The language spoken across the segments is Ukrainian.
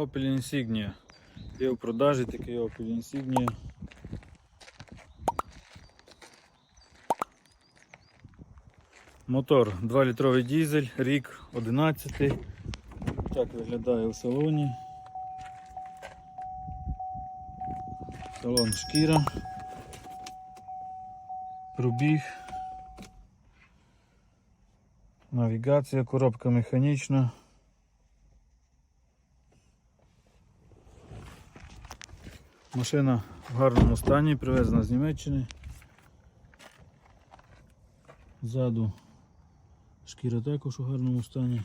Opel Insignia. Є в продажі такий Opel Insignia. Мотор 2-літровий дизель, рік 11. Так виглядає у салоні. Салон шкіра. Пробіг. Навігація, коробка механічна. Машина в гарному стані, привезена з Німеччини. Ззаду шкіра також у гарному стані.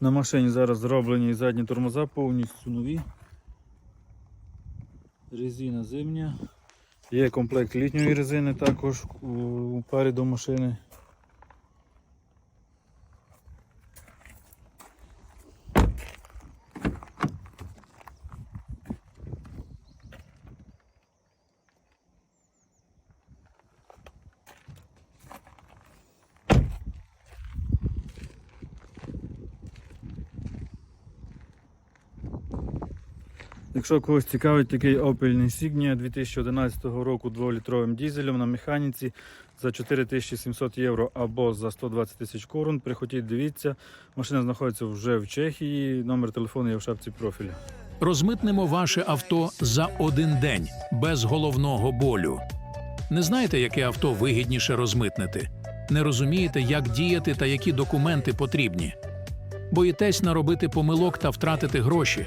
На машині зараз зроблені задні тормоза повністю нові. Резина зимня. Є комплект літньої резини також у парі до машини. Якщо когось цікавить такий Opel Insignia 2011 року 2-літровим дізелем на механіці за 4700 євро або за 120 тисяч корун, приходіть, дивіться. Машина знаходиться вже в Чехії, номер телефону є в шапці профіля. Розмитнемо ваше авто за один день без головного болю. Не знаєте, яке авто вигідніше розмитнити? Не розумієте, як діяти та які документи потрібні? Боїтесь наробити помилок та втратити гроші?